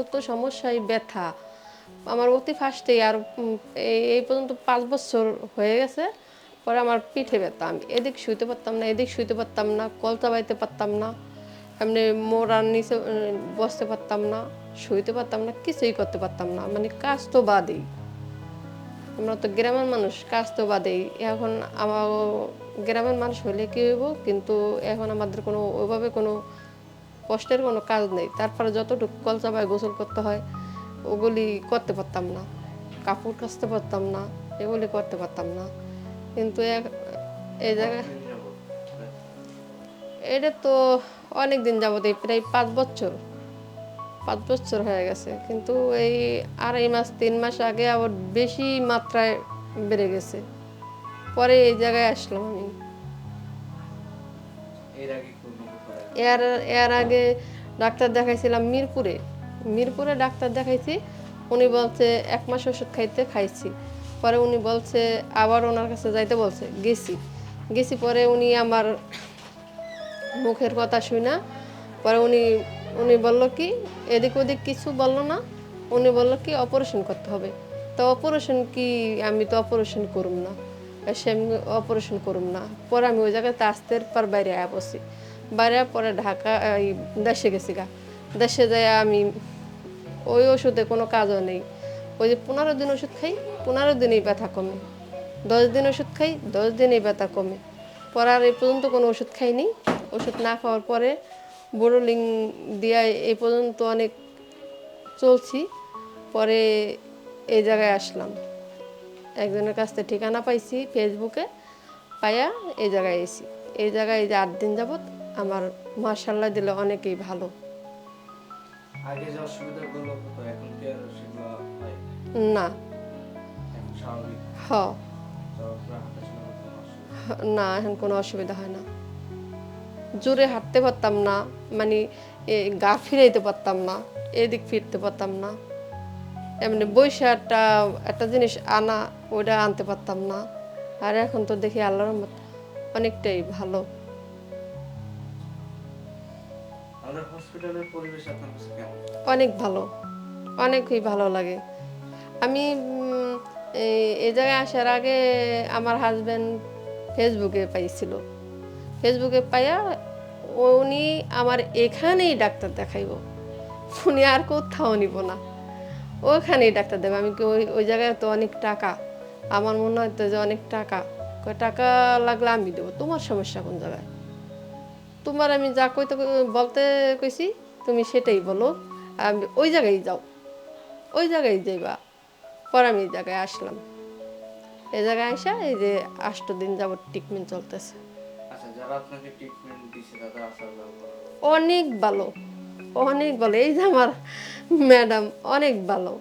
মূলত সমস্যাই ব্যথা। আমার অতি ফার্স্টেই আর এই পর্যন্ত পাঁচ বছর হয়ে গেছে, পরে আমার পিঠে ব্যথা। আমি এদিক শুইতে পারতাম না, এদিক শুইতে পারতাম না, কল চাবাইতে পারতাম না, এমনি মোড়ার নিচে বসতে পারতাম না, শুইতে পারতাম না, কিছুই করতে পারতাম না। মানে কাজ তো বাদেই। আমরা তো গ্রামের মানুষ, কাজ তো বাদেই। এখন আমার গ্রামের মানুষ হলে কি হইব? কিন্তু এখন আমাদের কোনো ওইভাবে কোনো কষ্টের কোনো কাজ নেই। তারপরে যতটুকু কল চাপায় গোসল করতে হয়, ওগুলি করতে পারতাম না। কাপড় কাচতে পারতাম না, এগুলি করতে পারতাম না। কিন্তু এই জায়গায় এটা তো অনেক দিন যাবত, এই প্রায় পাঁচ বছর পাঁচ বছর হয়ে গেছে। কিন্তু এই আড়াই মাস, তিন মাস আগে আবার বেশি মাত্রায় বেড়ে গেছে। পরে এই জায়গায় আসলাম আমি। এর আগে এর এর আগে ডাক্তার দেখাইছিলাম মিরপুরে। মিরপুরে ডাক্তার দেখাইছি, উনি বলছে এক মাস ওষুধ খাইতে খাইছি। পরে উনি বলছে আবার ওনার কাছে যাইতে বলছে, গেছি। গেছি পরে উনি আমার মুখের কথা শুই না। পরে উনি উনি বলল কি, এদিক ওদিক কিছু বলল না। উনি বলল কি, অপারেশন করতে হবে। তো অপারেশন কি, আমি তো অপারেশন করুম না। সে অপারেশন করুম না। পরে আমি ওই জায়গাতে আসতে পর বাইরে আয়া বসি বাইরে পরে ঢাকা, এই দেশে গেছি গা। দেশে যাই আমি, ওই ওষুধে কোনো কাজও নেই। ওই যে পনেরো দিন ওষুধ খাই, পনেরো দিনেই ব্যথা কমে। দশ দিন ওষুধ খাই, দশ দিনেই ব্যথা কমে। পরে আর এই পর্যন্ত কোনো ওষুধ খাইনি। ওষুধ না খাওয়ার পরে বোরোলিং দিয়া এই পর্যন্ত অনেক চলছি। পরে এই জায়গায় আসলাম। একজনের কাছ থেকে ঠিকানা পাইছি ফেসবুকে পাইয়া এই জায়গায় এসি। এই জায়গায় এই যে আট দিন যাবত আমার মার্শাল্লাহ দিলে অনেকেই ভালো। আগে যে অসুবিধাগুলো হতো এখন কি আর সেগুলো হয় না। এখন স্বাভাবিক। না এখন কোনো অসুবিধা হয় না। জোরে হাঁটতে পারতাম না মানে এ, গা ফিরাইতে পারতাম না এদিক ফিরতে পারতাম না। এমনি বৈশা একটা একটা জিনিস আনা ওইটা আনতে পারতাম না। আর এখন তো দেখি আল্লাহর অনেকটাই ভালো। আমাদের হসপিটালের পরিবেশ আপনার কাছে কেমন? অনেক ভালো। অনেকই ভালো লাগে। আমি এই জায়গায় আসার আগে আমার হাজব্যান্ড ফেসবুকে পাইছিল। ফেসবুকে পাইয়া উনি আমার এখানেই ডাক্তার দেখাইব। উনি আর কোথাও নিব না। ওখানেই ডাক্তার দেবে আমি কি ওই ওই জায়গায় তো অনেক টাকা। আমার মনে হয় তো যে অনেক টাকা। টাকা লাগলে আমি দেবো। তোমার সমস্যা কোন জায়গায়? তোমার আমি যা কইতে বলতে কইছি তুমি সেটাই বলো। আমি ওই জায়গায় যাও। ওই জায়গায় যাইবা। পর আমি এই জায়গায় আসলাম। এই জায়গায় আসা এই যে আষ্ট দিন যাবত ট্রিটমেন্ট চলতেছে। আচ্ছা অনেক ভালো। অনেক ভালো। এই যে আমার ম্যাডাম অনেক ভালো।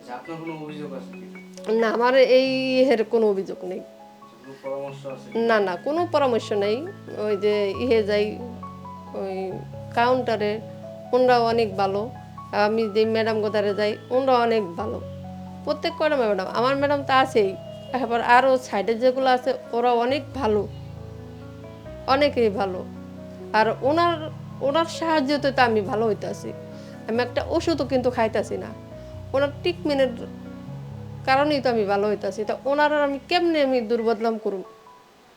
আচ্ছা না আমার এই এর কোনো অভিযোগ নেই। না না, কোনো পরামর্শ নেই। ওই যে ইহে যাই, ওই কাউন্টারে ওনরাও অনেক ভালো। আমি যে ম্যাডাম গোদারে যাই, ওনরাও অনেক ভালো। প্রত্যেক কটা ম্যাডাম আমার ম্যাডাম তো আছেই। এবার আরও সাইডে যেগুলো আছে ওরা অনেক ভালো। অনেকেই ভালো। আর ওনার ওনার সাহায্যতে তো আমি ভালো হইতাছি। আমি একটা ওষুধও কিন্তু খাইতাছি না। ওনার ট্রিটমেন্টের কারণেই তো আমি ভালো হইতাছি। তা ওনার আমি কেমনে আমি দুর্বদনাম করুম?